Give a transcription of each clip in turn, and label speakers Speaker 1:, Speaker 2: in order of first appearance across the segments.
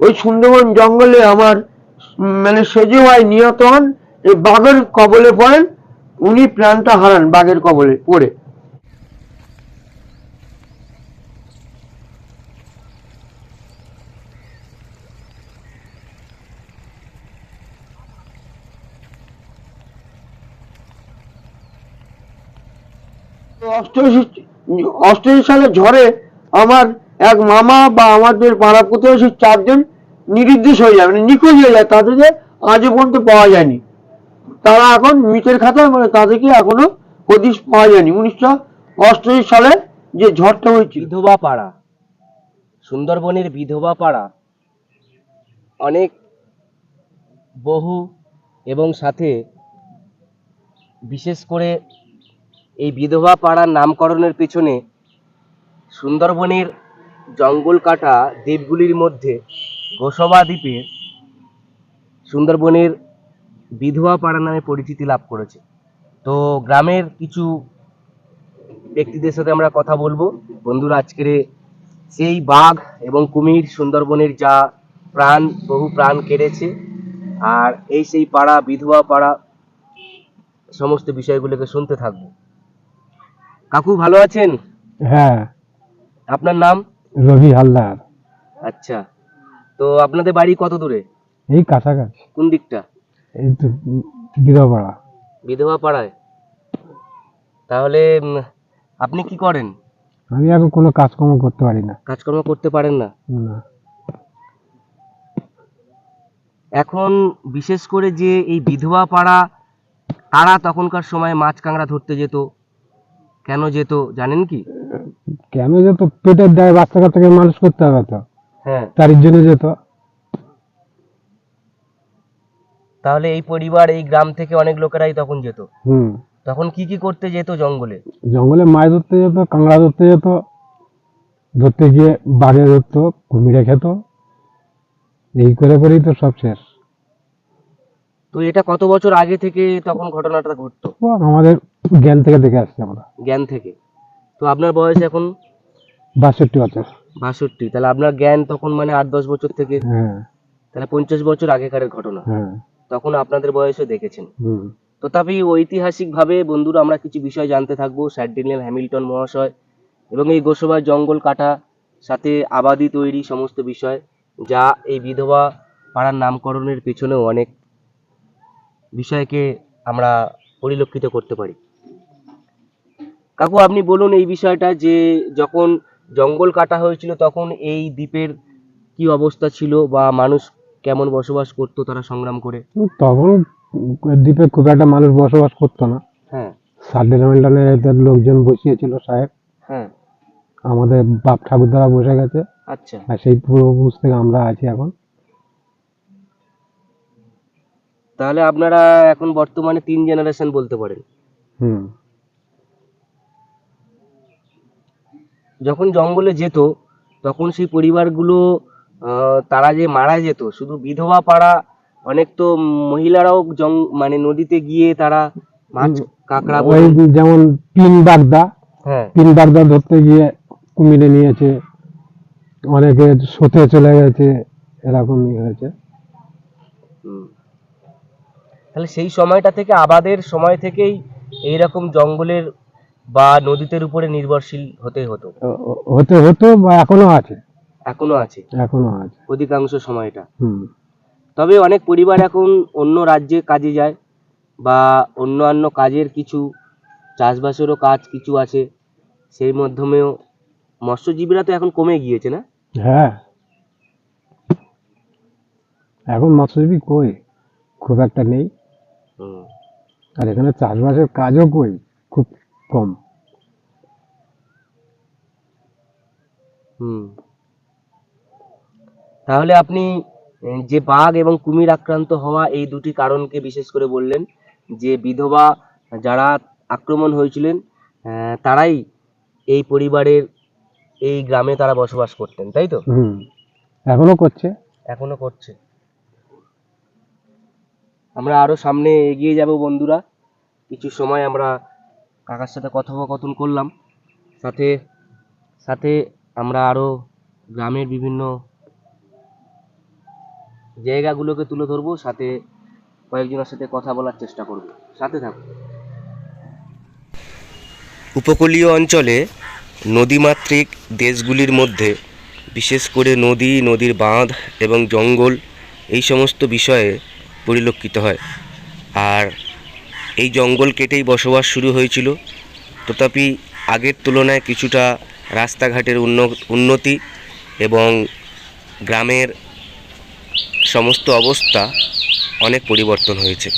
Speaker 1: ওই সুন্দরবন জঙ্গলে আমার মানে সেজে ভাই নিহত হন এই বাঘের কবলে পড়েন, উনি প্রাণটা হারান বাঘের কবলে পড়ে। অষ্টআশি অষ্টআশি সালে ঝড়ে আমার এক মামা বা আমাদের পাড়া প্রতিবেশী চারজন নিরুদ্দেশ হয়ে যায় মানে নিখোঁজ হয়ে যায় তাদেরকে আজও পর্যন্ত পাওয়া যায়নি। তারা এখন মৃতের খাতায় মানে তাদেরকে এখনও হদিশ পাওয়া যায়নি। উনিশশো অষ্টআশি সালে যে ঝড়টা হয়েছিল।
Speaker 2: বিধবা পাড়া, সুন্দরবনের বিধবা পাড়া, অনেক বহু এবং সাথে বিশেষ করে এই বিধবা পাড়ার নামকরণের পেছনে সুন্দরবনের জঙ্গল কাটা দ্বীপগুলির মধ্যে গোসবা দ্বীপের সুন্দরবনের বিধবা পাড়া নামে পরিচিতি লাভ করেছে। তো গ্রামের কিছু ব্যক্তিদের সাথে আমরা কথা বলব। বন্ধুরা আজকের সেই বাঘ এবং কুমির সুন্দরবনের যা প্রাণ বহু প্রাণ কেড়েছে আর এই সেই পাড়া বিধবা পাড়া সমস্ত বিষয়গুলোকে শুনতে থাকব। কাকু ভালো আছেন?
Speaker 3: হ্যাঁ।
Speaker 2: আপনার নাম?
Speaker 3: রবি হালদার।
Speaker 2: আচ্ছা। তো আপনাদের বাড়ি কত দূরে?
Speaker 3: এই কাছাকাছি।
Speaker 2: কোন দিকটা?
Speaker 3: এই তো বিধপাড়া
Speaker 2: বিধবা পাড়ায় তাহলে উম, আপনি কি করেন?
Speaker 3: আমি এখন কোনো কাজকর্ম করতে পারি না।
Speaker 2: কাজকর্ম করতে পারেন না?
Speaker 3: না।
Speaker 2: এখন বিশেষ করে যে এই বিধবা পাড়া তারা তখনকার সময় মাছ কাঁকড়া ধরতে যেত। কেন যেত জানেন কি?
Speaker 3: কেন যেত পেটের দায় বাচ্চা কাচ্চাকে মানুষ করতে হবে তো?
Speaker 2: হ্যাঁ।
Speaker 3: তার জন্য যেত।
Speaker 2: তাহলে এই পরিবার এই গ্রাম থেকে অনেক লোকেরাই তখন যেত।
Speaker 3: হুম।
Speaker 2: তখন কি কি করতে যেত জঙ্গলে?
Speaker 3: জঙ্গলে মাছ ধরতে যেত কাঁকড়া ধরতে যেত ধরতে গিয়ে বাঘে ধরতো কুমিরে খেত এই করে করেই তো সব শেষ।
Speaker 2: তো এটা কত বছর আগে থেকে তখন ঘটনাটা ঘটতো?
Speaker 3: আমাদের জ্ঞান থেকে দেখে আসছি আমরা।
Speaker 2: জ্ঞান থেকে। তো আপনার বয়স এখন?
Speaker 3: বাষট্টি বছর।
Speaker 2: বাষট্টি। তাহলে আপনার জ্ঞান তখন মানে আট দশ বছর থেকে?
Speaker 3: হ্যাঁ।
Speaker 2: তাহলে পঞ্চাশ বছর আগেকারের ঘটনা।
Speaker 3: হ্যাঁ।
Speaker 2: তখন আপনাদের বয়সে দেখেছেন। তথাপি ঐতিহাসিকভাবে বন্ধুরা আমরা কিছু বিষয় জানতে থাকব। স্যার ডেনিয়েল হ্যামিল্টন মহাশয় এবং এই গোসবা জঙ্গল কাটা সাথে আবাদি তৈরি সমস্ত বিষয় যা এই বিধবা পাড়ার নামকরণের পেছনেও অনেক বিষয়কে আমরা পরিলক্ষিত করতে পারি। কাকু আপনি বলুন এই বিষয়টা যে যখন জঙ্গল কাটা হয়েছিল তখন এই দ্বীপের কি অবস্থা ছিল বা মানুষ কেমন বসবাস করতো তারা সংগ্রাম করে?
Speaker 3: তখন দ্বীপে খুব একটা মানুষ বসবাস করতো না।
Speaker 2: হ্যাঁ।
Speaker 3: এদের লোকজন বসিয়েছিল সাহেব।
Speaker 2: হ্যাঁ।
Speaker 3: আমাদের বাপ ঠাকুর দ্বারা বসে গেছে।
Speaker 2: আচ্ছা।
Speaker 3: আর সেই পূর্বপুরুষ থেকে আমরা আছি এখন।
Speaker 2: তাহলে আপনারা এখন বর্তমানে তিন জেনারেশন বলতে পারেন।
Speaker 3: হুম।
Speaker 2: যখন জঙ্গলে যেত তখন সেই পরিবারগুলো তারা যে মারা যেত শুধু বিধবা পাড়া অনেক তো মহিলারাও জং মানে নদীতে গিয়ে তারা মাছ কাঁকড়া
Speaker 3: ওই যেমন পিন বাগদা
Speaker 2: হ্যাঁ।
Speaker 3: পিন বাগদা ধরতে গিয়ে কুমিরে নিয়েছে অনেকে সোতে চলে গেছে এরকমই হয়েছে।
Speaker 2: তাহলে সেই সময়টা থেকে আবাদের সময় থেকেই এইরকম জঙ্গলের বা নদীতের উপরে নির্ভরশীল হতে হতো।
Speaker 3: হতে হতো বা এখনও আছে?
Speaker 2: এখনও আছে।
Speaker 3: এখনও আছে।
Speaker 2: অধিকাংশ সময়টা।
Speaker 3: হুম।
Speaker 2: তবে অনেক পরিবার এখন অন্য রাজ্যে কাজে যায় বা অন্যান্য কাজের কিছু চাষবাসেরও কাজ কিছু আছে সেই মাধ্যমেও মৎস্যজীবীরা তো এখন কমে গিয়েছে না?
Speaker 3: হ্যাঁ। এখন মৎস্যজীবী কই? খুব একটা নেই। আর এখানে চাষবাসের কাজও কই? খুব কম।
Speaker 2: হুম। তাহলে আপনি যে বাঘ এবং কুমির আক্রান্ত হওয়া এই দুটি কারণকে বিশেষ করে বললেন যে বিধবা যারা আক্রমণ হয়েছিলেন তারাই এই পরিবারের এই গ্রামে তারা বসবাস করতেন তাই তো?
Speaker 3: হুম। এখনও করছে?
Speaker 2: এখনও করছে। আমরা আরও সামনে এগিয়ে যাব বন্ধুরা। কিছু সময় আমরা কাকার সাথে কথোপকথন করলাম। সাথে সাথে আমরা আরও গ্রামের বিভিন্ন জায়গাগুলোকে তুলে ধরবো। সাথে কয়েকজনের সাথে কথা বলার চেষ্টা করব। সাথে থাকুন উপকূলীয় অঞ্চলে নদীমাতৃক দেশগুলির মধ্যে, বিশেষ করে নদী, নদীর বাঁধ এবং জঙ্গল, এই সমস্ত বিষয়ে পরিলক্ষিত হয়। আর এই জঙ্গল কেটেই বসবাস শুরু হয়েছিল। তথাপি আগের তুলনায় কিছুটা রাস্তাঘাটের উন্ন- উন্নতি এবং গ্রামের সমস্ত অবস্থা অনেক পরিবর্তন হয়েছে।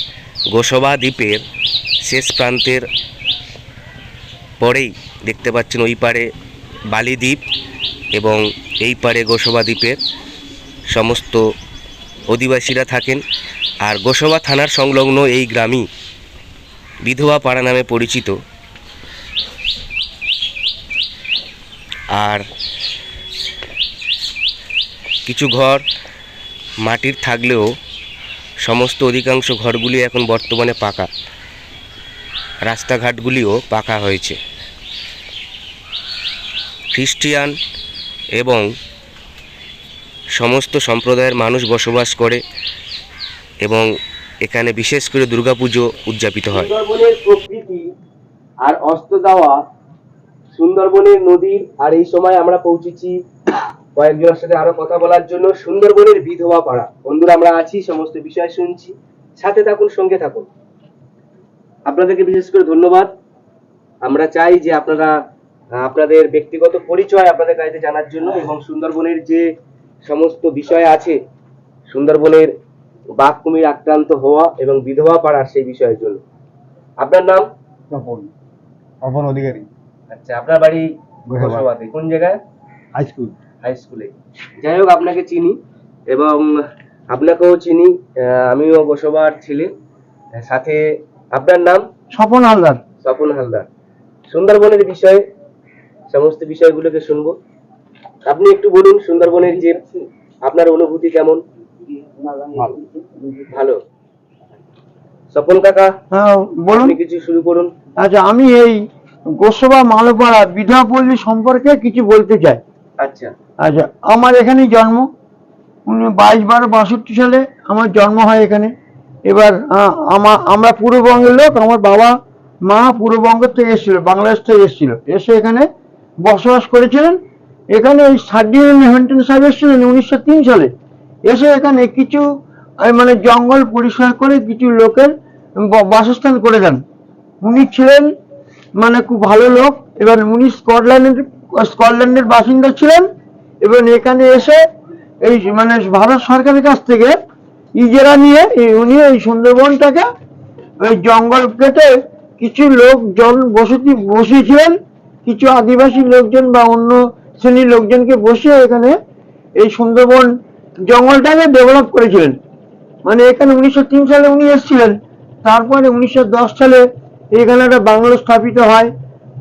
Speaker 2: গোসবা দ্বীপের শেষ প্রান্তের পরেই দেখতে পাচ্ছেন ওই পারে বালি দ্বীপ এবং এই পারে গোসবা দ্বীপের সমস্ত অধিবাসীরা থাকেন। আর গোসবা থানার সংলগ্ন এই গ্রামই বিধবা পাড়া নামে পরিচিত। আর কিছু ঘর মাটির থাকলেও সমস্ত অধিকাংশ ঘরগুলি এখন বর্তমানে পাকা। রাস্তাঘাটগুলিও পাকা হয়েছে। খ্রিস্টিয়ান এবং সমস্ত সম্প্রদায়ের মানুষ বসবাস করে এবং এখানে বিশেষ করে দুর্গাপুজো উদযাপিত হয়। সুন্দরবনের প্রকৃতি আর অস্ত যাওয়া সুন্দরবনের নদীর, আর এই সময় আমরা পৌঁছেছি কয়েকজনের সাথে আরও কথা বলার জন্য সুন্দরবনের বিধবা পাড়া। বন্ধুরা, আমরা আছি, সমস্ত বিষয় শুনছি। সাথে থাকুন, সঙ্গে থাকুন। আপনাদেরকে বিশেষ করে ধন্যবাদ। আমরা চাই যে আপনারা, আপনাদের ব্যক্তিগত পরিচয় আপনাদের কাছে জানার জন্য এবং সুন্দরবনের যে সমস্ত বিষয় আছে, সুন্দরবনের বাঘ কুমির আক্রান্ত হওয়া এবং বিধবা পাড়ার সেই বিষয়ের জন্য। আপনার নাম?
Speaker 4: তপন তপন অধিকারী।
Speaker 2: আচ্ছা আপনার বাড়ি
Speaker 4: গোসাবা।
Speaker 2: কোন জায়গায়?
Speaker 4: হাই স্কুল
Speaker 2: হাই স্কুলে যাই হোক আপনাকে চিনি এবং আপনাকেও চিনি আমিও গোসবার ছেলে। সাথে আপনার নাম?
Speaker 1: স্বপন হালদার।
Speaker 2: স্বপন হালদার। সুন্দরবনের বিষয়ে সমস্ত বিষয়গুলোকে শুনব। আপনি একটু বলুন সুন্দরবনের যে আপনার অনুভূতি কেমন? ভালো। স্বপন কাকা
Speaker 1: হ্যাঁ বলুন।
Speaker 2: কিছু শুরু করুন।
Speaker 1: আচ্ছা আমি এই গোসবা মালপাড়া বিধাপল্লী সম্পর্কে কিছু বলতে চাই।
Speaker 2: আচ্ছা।
Speaker 1: আচ্ছা আমার এখানেই জন্ম। উনি বাইশ বারো বাষট্টি সালে আমার জন্ম হয় এখানে। এবার আহ, আমা আমরা পূর্ববঙ্গের লোক আমার বাবা মা পূর্ববঙ্গ থেকে এসেছিল বাংলাদেশ থেকে এসেছিল। এসে এখানে বসবাস করেছিলেন। এখানে ওই সার্ডিন হেন্টন সাহেব এসেছিলেন উনিশশো তিন সালে। এসে এখানে কিছু মানে জঙ্গল পরিষ্কার করে কিছু লোকের বাসস্থান করে দেন। উনি ছিলেন মানে খুব ভালো লোক। এবার উনি স্কটল্যান্ডের স্কটল্যান্ডের বাসিন্দা ছিলেন। এবং এখানে এসে এই মানে ভারত সরকারের কাছ থেকে ইজেরা নিয়ে উনি এই সুন্দরবনটাকে ওই জঙ্গল কেটে কিছু লোক জন বসতি বসিয়েছিলেন। কিছু আদিবাসী লোকজন বা অন্য শ্রেণির লোকজনকে বসিয়ে এখানে এই সুন্দরবন জঙ্গলটাকে ডেভেলপ করেছিলেন। মানে এখানে উনিশশো তিন সালে উনি এসেছিলেন। তারপরে উনিশশো দশ সালে এখানে একটা বাংলো স্থাপিত হয়,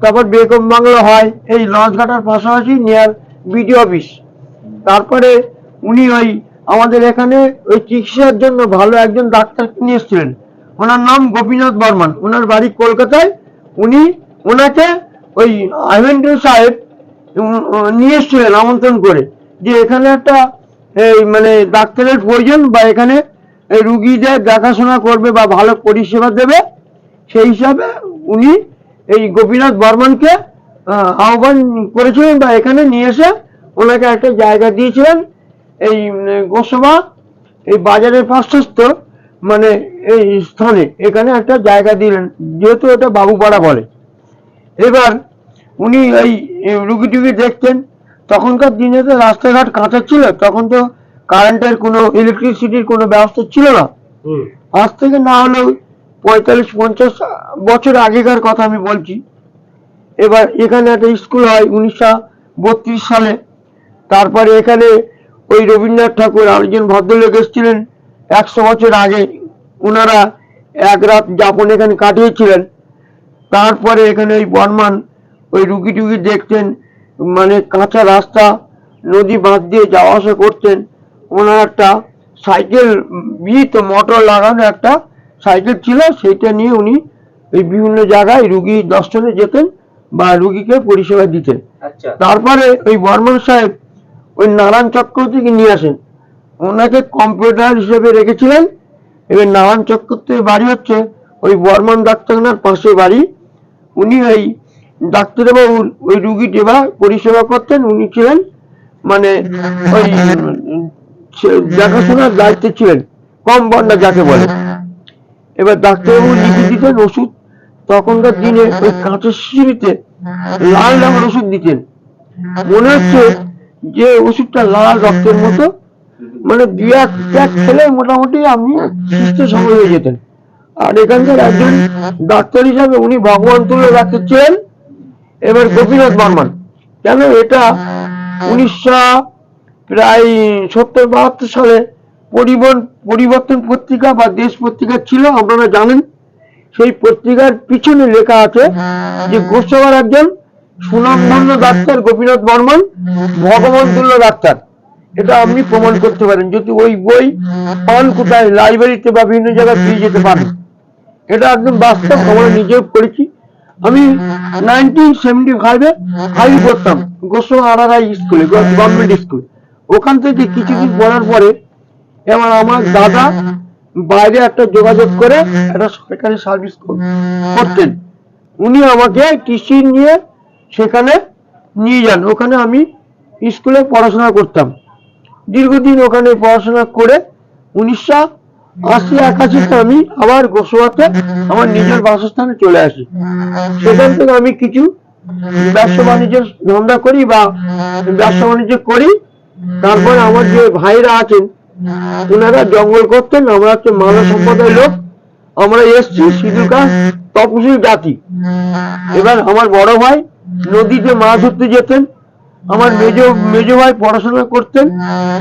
Speaker 1: তারপর বেগম বাংলো হয়, এই লঞ্চঘাটার পাশাপাশি নিয়ার বিডি অফিস। তারপরে উনি ওই আমাদের এখানে ওই চিকিৎসার জন্য ভালো একজন ডাক্তার নিয়ে এসেছিলেন। ওনার নাম গোপীনাথ বর্মন। ওনার বাড়ি কলকাতায়। উনি ওনাকে ওই আইভেন্দ্র সাহেব নিয়ে এসেছিলেন আমন্ত্রণ করে। যে এখানে একটা এই মানে ডাক্তারের প্রয়োজন বা এখানে রুগীদের দেখাশোনা করবে বা ভালো পরিষেবা দেবে, সেই হিসাবে উনি এই গোপীনাথ বর্মনকে আহ্বান করেছিলেন বা এখানে নিয়ে এসে ওনাকে একটা জায়গা দিয়েছিলেন। এই গোসবা, এই বাজারের পার্শ্বস্থ মানে এই স্থানে এখানে একটা জায়গা দিলেন, যেহেতু এটা বাবুপাড়া বলে। এবার উনি এই রুগী টুগি দেখতেন তখনকার দিনে তো রাস্তাঘাট কাঁচা ছিল তখন তো কারেন্টের কোনো ইলেকট্রিসিটির কোনো ব্যবস্থা ছিল না। আজ থেকে না হলেও পঁয়তাল্লিশ পঞ্চাশ বছর আগেকার কথা আমি বলছি। এবার এখানে একটা স্কুল হয় উনিশশো বত্রিশ সালে। তারপরে এখানে ওই রবীন্দ্রনাথ ঠাকুর আরেকজন ভদ্রলোক এসেছিলেন একশো বছর আগে। ওনারা এক রাত যাপন এখানে কাটিয়েছিলেন। তারপরে এখানে ওই বর্মান ওই রুগী টুগি দেখতেন মানে কাঁচা রাস্তা নদী বাঁধ দিয়ে যাওয়া আসা করতেন। ওনার একটা সাইকেল বিহিত মোটর লাগানো একটা সাইকেল ছিল সেইটা নিয়ে উনি এই বিভিন্ন জায়গায় রুগী দর্শনে যেতেন বা রুগীকে পরিষেবা দিতেন।
Speaker 2: আচ্ছা।
Speaker 1: তারপরে ওই বর্মন সাহেব ওই নারায়ণ চক্রবর্তীকে নিয়ে আসেন। ওনাকে কম্পিউটার হিসেবে রেখেছিলেন। এবার নারায়ণ চক্রবর্তীর বাড়ি হচ্ছে ওই বর্মন ডাক্তারখানার পাশে বাড়ি। উনি ওই ডাক্তারবাবুর ওই রুগী সেবা পরিষেবা করতেন, উনি ছিলেন মানে ওই দেখাশোনার দায়িত্বে ছিলেন, কম বন্ডা যাকে বলে। এবার ডাক্তারবাবু লিখে দিতেন ওষুধ, তখনকার দিনে ওই কাঁচের শিশিরিতে লাল রঙের ওষুধ দিতেন। মনে হচ্ছে যে ওষুধটা লাল রক্তের মতো মানে দু এক প্যাক খেলে মোটামুটি আপনি সুস্থ সময় হয়ে যেতেন। আর এখানকার একজন ডাক্তার হিসাবে উনি ভগবান তুল্য রাখতে ছিলেন। এবার গোপীনাথ বর্মন। কেন এটা উনিশশো প্রায় সত্তর বাহাত্তর সালে পরিবহন পরিবর্তন পত্রিকা বা দেশ পত্রিকা ছিল আপনারা জানেন। সেই পত্রিকার পিছনে লেখা আছে যে গোস্বাবার একজন সুনামধন্য ডাক্তার গোপীনাথ বর্মন ভগবান তুল্য ডাক্তার। এটা আপনি প্রমাণ করতে পারেন যদি ওই বই পান কোথায় লাইব্রেরিতে বা বিভিন্ন জায়গায় পেয়ে যেতে পারেন। এটা একদম বাস্তব আমরা নিজেও পড়েছি। আমি নাইনটিন সেভেন্টি ফাইভে ফাইভ পড়তাম গোস্বামী আড়ারাই স্কুলে গভর্নমেন্ট স্কুল ওখান থেকে কিছু কিছু পড়ার পরে এবার আমার দাদা বাইরে একটা যোগাযোগ করে একটা সরকারি সার্ভিস করতেন। উনি আমাকে টিসি নিয়ে সেখানে নিয়ে যান। ওখানে আমি স্কুলে পড়াশোনা করতাম। দীর্ঘদিন ওখানে পড়াশোনা করে উনিশশো আমি আবার গোসবাতে আমার নিজের বাসস্থানে চলে আসি। সেখান থেকে আমি কিছু ব্যবসা বাণিজ্যের করি বা ব্যবসা বাণিজ্য করি। তারপরে আমার যে ভাইরা আছেন ওনারা জঙ্গল করতেন, আমরা হচ্ছে মানব সম্প্রদায়ের লোক। আমরা এসছি সিধুকা তপসী জাতি। এবার আমার বড় ভাই নদীতে মাছ ধরতে যেতেন। আমার মেজ মেজ ভাই পড়াশোনা করতেন।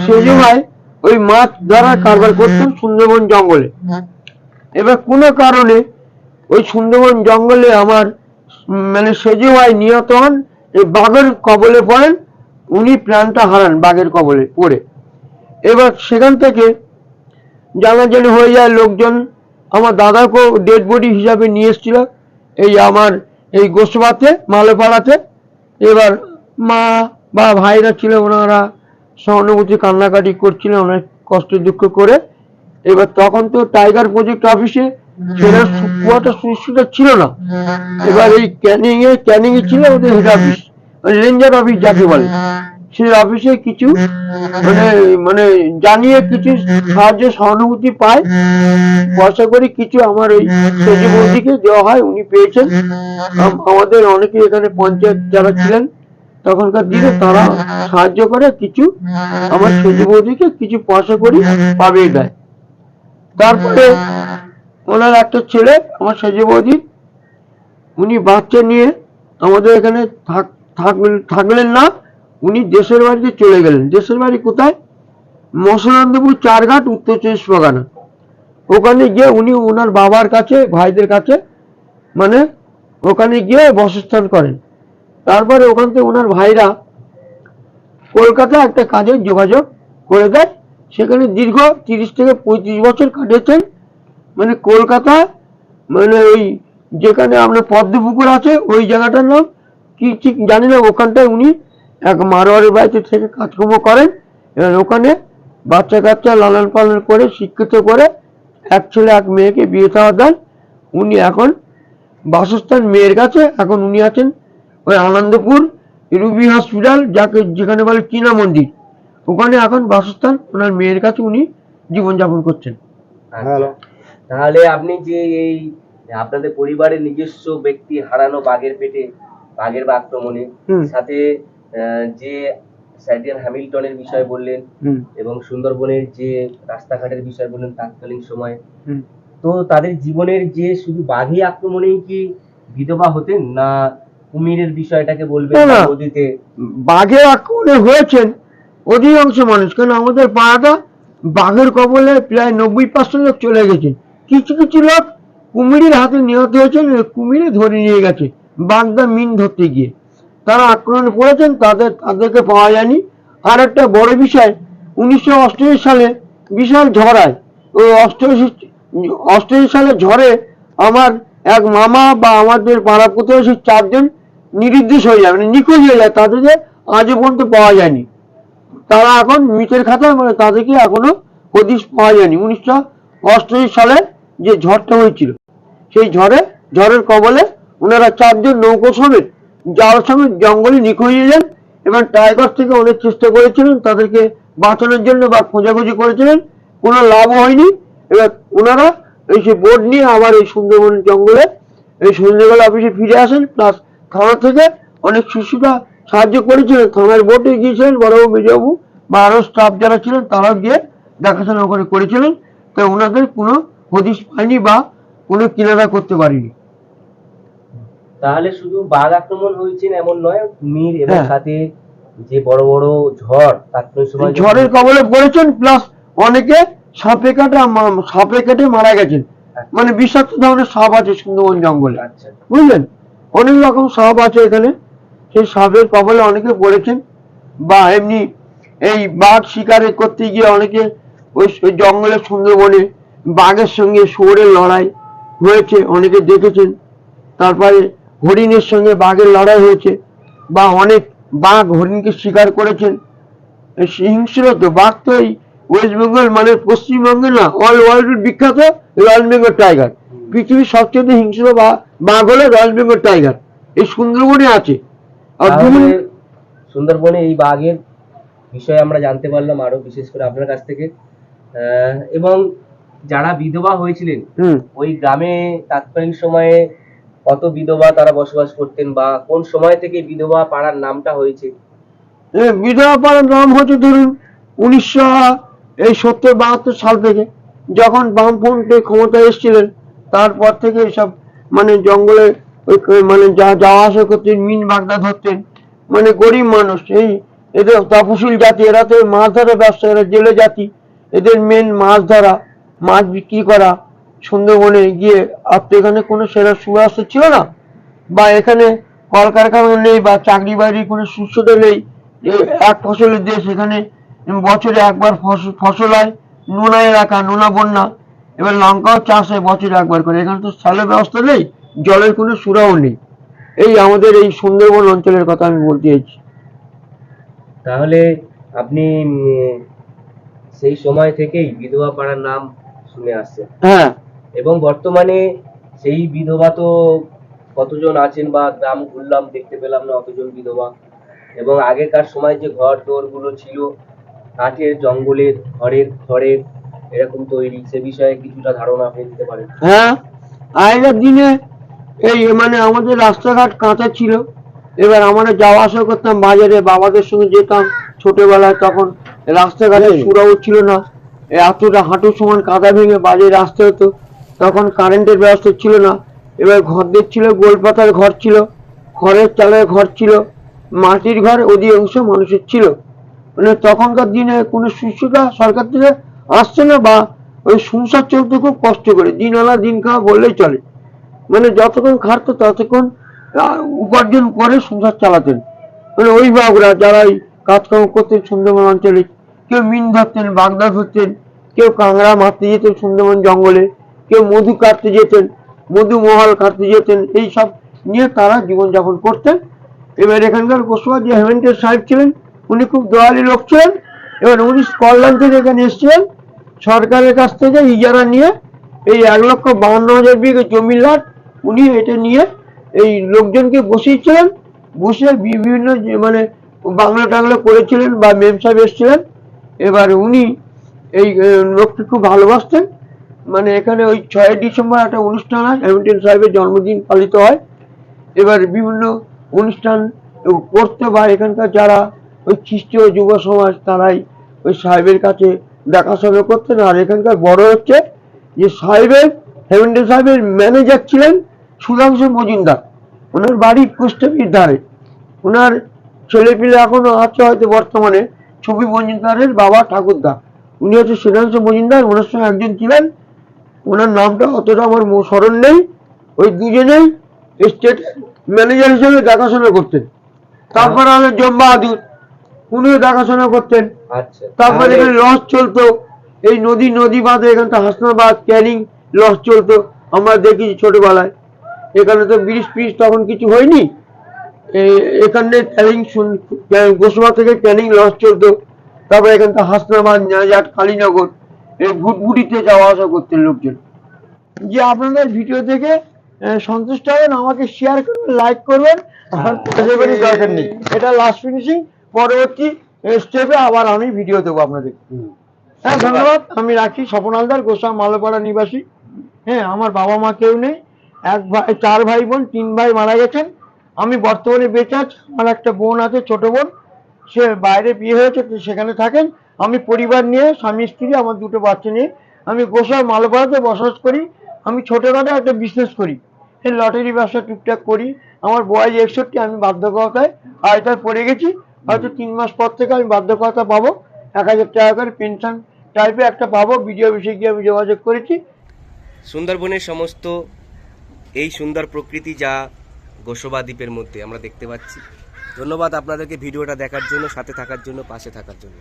Speaker 1: সেজ ভাই ওই মাছ ধরার কারবার করতেন সুন্দরবন জঙ্গলে। এবার কোনো কারণে ওই সুন্দরবন জঙ্গলে আমার মানে সেজ ভাই নিহত হন এই বাঘের কবলে পড়েন উনি প্রাণটা হারান বাঘের কবলে পড়ে। এবার সেখান থেকে জানাজানি হয়ে যায় লোকজন আমার দাদাকেও ডেড বডি হিসাবে নিয়ে এসেছিল এই আমার এই গোসবাতে মালেপাড়াতে। এবার মা বা ভাইরা ছিল ওনারা সহানুভূতি কান্নাকাটি করছিলেন, অনেক কষ্ট দুঃখ করে। এবার তখন তো টাইগার প্রজেক্ট অফিসে সেটা কুয়াটা ছিল না। এবার এই ক্যানিং এ ক্যানিং এ ছিল ওদের হেড অফিস রেঞ্জার অফিস যাকে বলে। সেই অফিসে কিছু মানে মানে জানিয়ে কিছু সাহায্য, সহানুভূতি পায়। পয়সা করে কিছু আমার ওই সজীব দেওয়া হয়, উনি পেয়েছেন। আমাদের অনেকে এখানে পঞ্চায়েত যারা ছিলেন তখনকার দিনে তারা সাহায্য করে কিছু আমার সজীব বৌদিকে কিছু পয়সা করে পাবে দেয় তারপরে ওনার একটা ছেলে আমার সজীব বৌদি উনি বাচ্চা নিয়ে আমাদের এখানে থাক- থাকলেন না উনি দেশের বাড়িতে চলে গেলেন। দেশের বাড়ি কোথায়? মসলানন্দপুর চারঘাট উত্তর চব্বিশ পরগনা। ওখানে গিয়ে উনি ওনার বাবার কাছে ভাইদের কাছে মানে ওখানে গিয়ে বসস্থান করেন। তারপরে ওখান থেকে ওনার ভাইরা কলকাতা একটা কাজের যোগাযোগ করে দেয়। সেখানে দীর্ঘ তিরিশ থেকে পঁয়ত্রিশ বছর কাটিয়েছেন। মানে কলকাতা মানে ওই যেখানে আপনার পদ্মপুকুর আছে, ওই জায়গাটার নাম কি ঠিক জানি না, ওখানটায় উনি এক মারোয়ারের বাড়িতে থেকে কাজকর্ম করেন। এবার ওখানে বাচ্চা কাচ্চা লালন পালন করে, শিক্ষিত করে এক ছেলে, এক মেয়েকে বিয়ে দেওয়া দেন। উনি এখন বাসস্থান মেয়ের কাছে, এখন উনি আছেন ওই আনন্দপুর রুবি হসপিটাল যাকে যেখানে বলে চীনা মন্দির। ওখানে এখন বাসস্থান ওনার মেয়ের কাছে উনি জীবনযাপন করছেন।
Speaker 2: তাহলে আপনি যে এই আপনাদের পরিবারের নিজস্ব ব্যক্তি হারানো বাঘের পেটে বাঘের বা আক্রমণে সাথে আহ, যে স্যাডিয়ান হ্যামিল্টনের বিষয় বললেন এবং সুন্দরবনের যে রাস্তাঘাটের বিষয় বললেন তৎকালীন সময়ে
Speaker 1: হুম।
Speaker 2: তো তাদের জীবনের যে শুধু বাঘই আক্রমণেই কি বিধবা হতেন না কুমিরের বিষয়টাকে বলবেন। নদীতে
Speaker 1: বাঘের আক্রমণে হয়েছেন অধিকাংশ মানুষ কারণ আমাদের পাড়াটা বাঘের কবলে প্রায় নব্বই পার্সেন্ট লোক চলে গেছে। কিছু কিছু লোক কুমিরের হাতে নিহত হয়েছেন কুমিরে ধরে নিয়ে গেছে বাগদা মিন ধরতে গিয়ে। তারা আক্রমণে করেছেন তাদের তাদেরকে পাওয়া যায়নি। আর একটা বড় বিষয় উনিশশো অষ্টআশি সালে বিশাল ঝড়ায় ওই অষ্টআশি অষ্টআশি সালে ঝড়ে আমার এক মামা বা আমাদের পাড়া প্রতিবেশী চারজন নিরুদ্দেশ হয়ে যায় মানে নিখোঁজ হয়ে যায় তাদেরকে আজও পর্যন্ত পাওয়া যায়নি। তারা এখন মৃতের খাতায় মানে তাদেরকে এখনও হদিশ পাওয়া যায়নি। উনিশশো অষ্টআশি সালে যে ঝড়টা হয়েছিল, সেই ঝড়ে, ঝড়ের কবলে ওনারা চারজন নৌকো সমেত জাল সমেত জঙ্গলে নিখোঁজ হয়ে যান এবং টাইগার থেকে অনেক চেষ্টা করেছিলেন তাদেরকে বাঁচানোর জন্য বা খোঁজাখুঁজি করেছিলেন। কোনো লাভ হয়নি এবার ওনারা এই সে বোর্ড নিয়ে আবার এই সুন্দরবন জঙ্গলে এই সুন্দরবন অফিসে ফিরে আসেন প্লাস থানা থেকে অনেক শিশুরা সাহায্য করেছিলেন থানার বোর্ডে গিয়েছিলেন বড়বাবু মেজবাবু বা আরও স্টাফ যারা ছিলেন তারাও গিয়ে দেখাশোনা ওখানে করেছিলেন। তো ওনাদের কোনো হদিশ পায়নি বা কোনো কিনারা করতে পারিনি।
Speaker 2: তাহলে শুধু বাঘ আক্রমণ হয়েছে এমন নয় কুমির এবং
Speaker 1: হ্যাঁ।
Speaker 2: সাথে যে বড় বড় ঝড় তাৎক্ষণিক সময়
Speaker 1: ঝড়ের কবলে পড়েছেন প্লাস অনেকে সাপে কাটে সাপে কেটে মারা গেছেন। মানে বিষাক্ত ধরনের সাপ আছে সুন্দরবন জঙ্গলে।
Speaker 2: আচ্ছা।
Speaker 1: বুঝলেন? অনেক রকম সাপ আছে এখানে। সেই সাপের কবলে অনেকে পড়েছেন। বা এমনি এই বাঘ শিকারে করতে গিয়ে অনেকে ওই ওই জঙ্গলের সুন্দরবনে বাঘের সঙ্গে শুয়োরের লড়াই হয়েছে, অনেকে দেখেছেন। তারপরে হরিণের সঙ্গে বাঘের লড়াই হয়েছে, বা অনেক বাঘ হরিণকে শিকার করেছেন। হিংস্র তো, বাঘ তো এই ওয়েস্ট বেঙ্গল মানে পশ্চিমবঙ্গে না অল ওয়ার্ল্ড বিখ্যাত রয়্যাল বেঙ্গল টাইগার পৃথিবীর সবচেয়ে হিংস্র বা- বাঘ হলো রয়্যাল বেঙ্গল টাইগার। এই সুন্দরবনে আছে। আর
Speaker 2: সুন্দরবনে এই বাঘের বিষয়ে আমরা জানতে পারলাম আরও বিশেষ করে আপনার কাছ থেকে। এবং যারা বিধবা হয়েছিলেন ওই গ্রামে তাৎকালীন সময়ে কত বিধবা তারা বসবাস করতেন বা কোন সময় থেকে বিধবা পাড়ার নামটা হয়েছে?
Speaker 1: বিধবা পাড়ার নাম হচ্ছে ধরুন উনিশশো এই সত্তর বাহাত্তর সাল থেকে যখন বামফ্রন্টে ক্ষমতা এসেছিলেন তারপর থেকে সব মানে জঙ্গলে মানে যা যাওয়া আসা করতেন, মিন বাগদা ধরতেন। মানে গরিব মানুষ, এই এদের তপশিল জাতি, এরা তো মাছ ধরা ব্যবসা, এরা জেলে জাতি। এদের মেন মাছ ধরা, মাছ বিক্রি করা, সুন্দরবনে গিয়ে আর তো এখানে কোনো সেরা সুব্যবস্থা ছিল না। বা এখানে কলকারখানা নেই বা চাকরি বাড়ির কোনো সুস্থতা নেই। এক ফসলের দেশ, এখানে বছরে একবার ফসল ফসল হয় নোনা এলাকা নোনা বন্যা। এবার লঙ্কাও চাষ হয় বছরে একবার করে। এখানে তো সালের ব্যবস্থা নেই জলের কোনো সুরাও নেই। এই আমাদের এই সুন্দরবন অঞ্চলের কথা আমি বলতে চাইছি।
Speaker 2: তাহলে আপনি সেই সময় থেকেই বিধবা পাড়ার নাম শুনে আসছেন।
Speaker 1: হ্যাঁ।
Speaker 2: এবং বর্তমানে সেই বিধবা তো কতজন আছেন বা গ্রাম ঘুরলাম দেখতে পেলাম না অতজন বিধবা। এবং আগেকার সময় যে ঘর দোরগুলো ছিল কাঠের জঙ্গলের ঘরের খড়ের এরকম তৈরি সে বিষয়ে কিছুটা ধারণা আপনি দিতে পারেন।
Speaker 1: হ্যাঁ আগেকার দিনে এই মানে আমাদের রাস্তাঘাট কাঁচা ছিল। এবার আমরা যাওয়া আসা করতাম বাজারে বাবাদের সঙ্গে যেতাম। ছোটবেলায় তখন রাস্তাঘাটে সুরাও ছিল না। এতটা হাঁটু সমান কাদা ভেঙে বাজারে আসতে হতো। তখন কারেন্টের ব্যবস্থা ছিল না। এবার ঘরদের ছিল গোলপাতার ঘর ছিল খড়ের চালের ঘর ছিল মাটির ঘর অধিকাংশ মানুষের ছিল। মানে তখনকার দিনে কোনো সুস্থতা সরকার থেকে আসছে না বা ওই সংসার চলতে খুব কষ্ট করে, দিন আলা দিন খাওয়া বললেই চলে। মানে যতক্ষণ খাটতো ততক্ষণ উপার্জন করে সংসার চালাতেন। মানে অভিভাবকরা যারা এই কাজকর্ম করতেন সুন্দরবন অঞ্চলে, কেউ মিন ধরতেন, বাগদা ধরতেন, কেউ কাঁকড়া মারতে যেতেন সুন্দরবন জঙ্গলে, কেউ মধু কাটতে যেতেন, মধু মহল কাটতে যেতেন, এই সব নিয়ে তারা জীবনযাপন করতেন। এবার এখানকার বসবাস যে হেমেন্টের সাহেব ছিলেন, উনি খুব দয়ালু লোক ছিলেন। এবার উনি স্কটল্যান্ড থেকে এখানে এসেছিলেন। সরকারের কাছ থেকে ইজারা নিয়ে এই এক লক্ষ বাউন্ন হাজার বিঘে জমির লাট উনি এটা নিয়ে এই লোকজনকে বসিয়েছিলেন, বসে বিভিন্ন মানে বাংলা টাংলা করেছিলেন বা মেম সাহেব এসেছিলেন। এবার উনি এই লোককে খুব ভালোবাসতেন। মানে এখানে ওই ছয় ডিসেম্বর একটা অনুষ্ঠান হয় হ্যামিল্টন সাহেবের জন্মদিন পালিত হয়। এবার বিভিন্ন অনুষ্ঠান করতে বা এখানকার যারা ওই খ্রিস্টীয় যুব সমাজ, তারাই ওই সাহেবের কাছে দেখাশোনা করতেন আর এখানকার বড় হচ্ছে যে সাহেবের হেমেন্দ্র সাহেবের ম্যানেজার ছিলেন সুধাংশু মজুমদার। ওনার বাড়ি কুষ্ঠবীর ধারে। ওনার ছেলেপিলে এখনও আছে হয়তো বর্তমানে ছবি মজুমদারের বাবা ঠাকুরদা। উনি হচ্ছে সুধাংশু মজুমদার, ওনার সঙ্গে একজন ছিলেন। ওনার নামটা অতটা আমার স্মরণ নেই। ওই দুজনেই স্টেট ম্যানেজার হিসেবে দেখাশোনা করতেন। তারপরে হলো জম্বা আদুর উনিও দেখাশোনা করতেন।
Speaker 2: আচ্ছা।
Speaker 1: তারপরে এখানে লস চলতো। এই নদী নদী বাঁধে এখানটা হাসনাবাদ ক্যানিং লস চলতো। আমরা দেখি ছোটবেলায়। এখানে তো ব্রিজ ফ্রিজ তখন কিছু হয়নি। এখানে ক্যানিং গোসমা থেকে ক্যানিং লস চলতো। তারপরে এখানকার হাসনাবাদ নাজাট কালীনগর এই ভুটভুটিতে যাওয়া আসা করতেন লোকজন। যে আপনাদের ভিডিও থেকে আহ, সন্তুষ্ট হবেন আমাকে শেয়ার করবেন লাইক করবেন। আর পাশাপাশি দরকার নেই এটা লাস্ট ফিনিশিং পরবর্তী স্টেপে আবার আমি ভিডিও দেবো আপনাদের। হ্যাঁ ধন্যবাদ। আমি রাখি স্বপন হালদার গোসা মালোপাড়া নিবাসী। হ্যাঁ আমার বাবা মা কেউ নেই। এক ভাই চার ভাই বোন তিন ভাই মারা গেছেন। আমি বর্তমানে বেঁচে আছি। আমার একটা বোন আছে ছোট বোন। সে বাইরে বিয়ে হয়েছে সেখানে থাকেন। আমি পরিবার নিয়ে স্বামী স্ত্রী আমার দুটো বাচ্চা নিয়ে আমি গোসার মালোপাড়াতে বসবাস করি। আমি ছোটখাটো একটা বিজনেস করি। লটারি ব্যবসা টুকটাক করি। আমার বয়স একষট্টি আমি বার্ধক্যতায় আয়তায় পড়ে গেছি। হয়তো তিন মাস পর থেকে আমি বাধ্যকতা পাবো, এক হাজার টাকা করে পেনশন টাইপে একটা পাবো বিডিও অফিসে গিয়ে আমি যোগাযোগ করেছি।
Speaker 2: সুন্দরবনের সমস্ত এই সুন্দর প্রকৃতি যা গোসবা দ্বীপের মধ্যে আমরা দেখতে পাচ্ছি। ধন্যবাদ আপনাদেরকে ভিডিওটা দেখার জন্য, সাথে থাকার জন্য, পাশে থাকার জন্য।